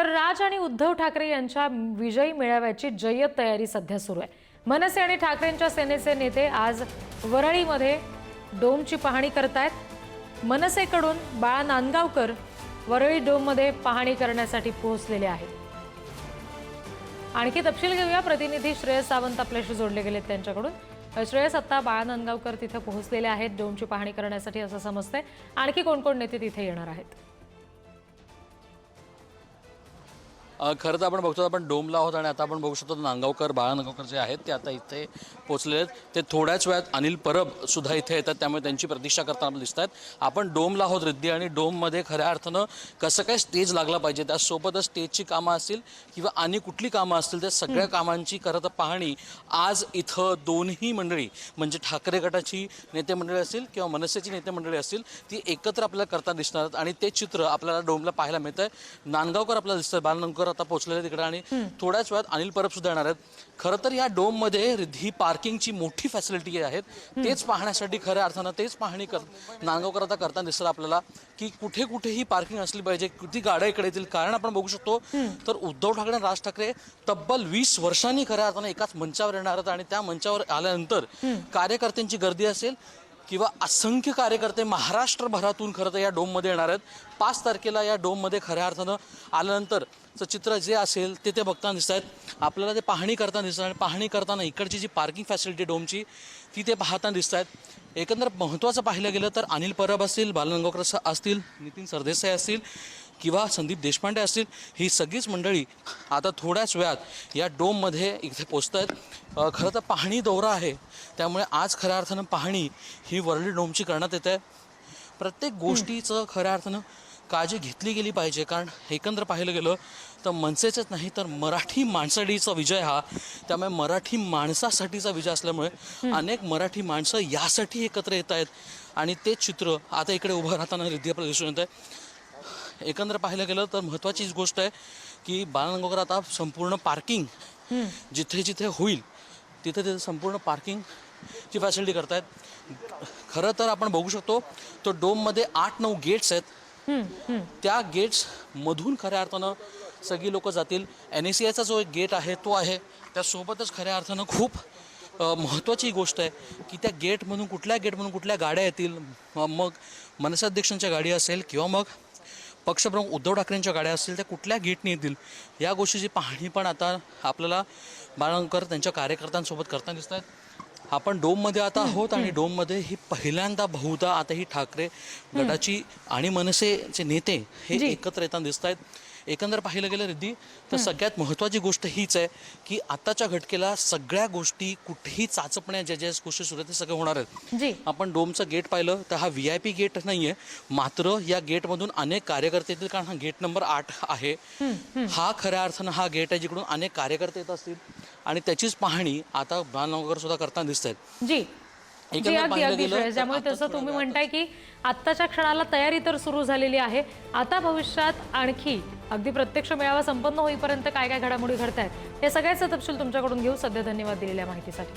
तर राज आणि उद्धव ठाकरे यांच्या विजयी मेळाव्याची जय्यत तयारी सध्या सुरू आहे. मनसे आणि ठाकरेंच्या सेनेचे नेते आज वरळीमध्ये डोमची पाहणी करतायत. मनसेकडून बाळा नांदगावकर वरळी डोममध्ये पाहणी करण्यासाठी पोहोचलेले आहेत. आणखी तपशील घेऊया. प्रतिनिधी श्रेयस सावंत आपल्याशी जोडले गेलेत त्यांच्याकडून. श्रेयस आत्ता बाळा नांदगावकर तिथे पोहोचलेले आहेत. डोमची पाहणी करण्यासाठी असं समजतंय. आणखी कोण कोण नेते तिथे येणार आहेत? खरं तर आपण बघतो आपण डोमला आहोत आणि आता आपण बघू शकतो नांगावकर बाळा नांगावकर जे आहेत ते आता इथे पोचले आहेत. ते थोड्याच वेळात अनिल परब सुद्धा इथे येतात त्यामुळे त्यांची प्रतीक्षा करताना दिसत आहेत. आपण डोमला आहोत रिद्धी आणि डोममध्ये खऱ्या अर्थानं कसं काय स्टेज लागला पाहिजे? त्यासोबतच स्टेजची कामं असतील किंवा आणि कुठली कामं असतील त्या सगळ्या कामांची खरं तर पाहणी आज इथं दोन्ही मंडळी म्हणजे ठाकरे गटाची नेते मंडळी असतील किंवा मनसेची नेते मंडळी असतील ती एकत्र आपल्याला करताना दिसणार आहेत. आणि ते चित्र आपल्याला डोमला पाहायला मिळत आहे नांदगावकर आपल्याला दिसतंय बालनांदगावकर आता पोहोचलेले तिकडे आणि थोड्याच वेळात अनिल परब सुद्धा येणार आहेत. खरं तर या डोममध्ये ही पार्किंगची मोठी फॅसिलिटी आहेत. तेच पाहण्यासाठी खऱ्या अर्थानं तेच पाहणी कर नांदगावकर आता करताना दिसतात आपल्याला की कुठे कुठे ही पार्किंग असली पाहिजे. किती गाड्या इकडे येतील कारण आपण बघू शकतो. तर उद्धव ठाकरे आणि राज ठाकरे तब्बल वीस वर्षांनी खऱ्या अर्थानं एकाच मंचावर येणार आहेत आणि त्या मंचावर आल्यानंतर कार्यकर्त्यांची गर्दी असेल. किंवा असंख्य कार्यकर्ते महाराष्ट्रभरातून खरं तर या डोममध्ये येणार आहेत. पाच तारखेला या डोममध्ये खऱ्या अर्थानं आल्यानंतरचं चित्र जे असेल ते ते बघताना दिसत आहेत. आपल्याला ते पाहणी करताना दिसत आणि पाहणी करताना इकडची जी पार्किंग फॅसिलिटी डोमची ती ते पाहताना दिसत आहेत. एकंदर महत्त्वाचं पाहिलं गेलं तर अनिल परब असतील बालगंगावकर असतील नितीन सरदेसाई असतील. किंवा संदीप देशपांडे असतील ही सगळीच मंडळी आता थोड्याच वेळात या डोममध्ये इथे पोचत आहेत खरं तर पाहणी दौरा आहे. त्यामुळे आज खऱ्या अर्थानं पाहणी ही वरळी डोमची करण्यात येते प्रत्येक गोष्टीचं खऱ्या अर्थानं काळजी घेतली गेली पाहिजे. कारण एकंदर पाहिलं गेलं तर मनसेचंच नाही तर मराठी माणसाडीचा विजय हा. त्यामुळे मराठी माणसासाठीचा विजय असल्यामुळे अनेक मराठी माणसं यासाठी एकत्र येत आहेत आणि ते चित्र आता इकडे उभं राहताना रिद्धी आपल्याला दिसून येत आहे एकंदर पाहिलं गेलं तर महत्त्वाचीच गोष्ट आहे की बालनगोकर आता संपूर्ण पार्किंग जिथे जिथे होईल तिथे तिथे संपूर्ण पार्किंगची फॅसिलिटी करतायत. खरं तर आपण बघू शकतो तो डोममध्ये आठ नऊ गेट्स आहेत. त्या गेट्स मधून खऱ्या अर्थानं सगळी लोक जातील. एन ए सी आयचा जो एक गेट आहे तो आहे. त्यासोबतच खऱ्या अर्थानं खूप महत्त्वाची गोष्ट आहे की त्या गेटमधून कुठल्या गेटमधून कुठल्या गाड्या येतील. मग मनसाध्यक्षांच्या गाडी असेल किंवा मग पक्षप्रमुख उद्धव ठाकरेंच्या गाड्या असतील त्या कुठल्या गेटने येतील या गोष्टीची पाहणी पण आता आपल्याला बाळंकर त्यांच्या कार्यकर्त्यांसोबत करताना दिसत आहेत. आपण डोममध्ये आता आहोत आणि डोममध्ये ही पहिल्यांदा बहुधा आता ही ठाकरे गटाची आणि मनसेचे नेते हे एकत्र येताना दिसत आहेत. एकंदर पाहिलं गेलं रिद्धी तर सगळ्यात महत्त्वाची गोष्ट हीच आहे की आताच्या घटकेला सगळ्या गोष्टी कुठेही चाचपण्या ज्या ज्या गोष्टी सुरू आहेत ते सगळं होणार आहेत. जी. आपण डोमचं गेट पाहिलं तर हा व्ही आय पी गेट नाही आहे. मात्र या गेटमधून अनेक कार्यकर्ते येतील कारण हा गेट नंबर आठ आहे. हा खऱ्या अर्थानं हा गेट आहे जिकडून अनेक कार्यकर्ते येत असतील. आणि त्याचीच पाहणी आता सुद्धा करताना दिसत आहेत. जी. जी अगदी अगदी त्यामुळे आता तसं तुम्ही म्हणताय की आत्ताच्या क्षणाला तयारी तर सुरू झालेली आहे. आता भविष्यात आणखी अगदी प्रत्यक्ष मेळावा संपन्न होईपर्यंत काय काय घडामोडी घडत आहेत हे सगळ्याचे तपशील तुमच्याकडून घेऊ सध्या धन्यवाद दिलेल्या माहितीसाठी.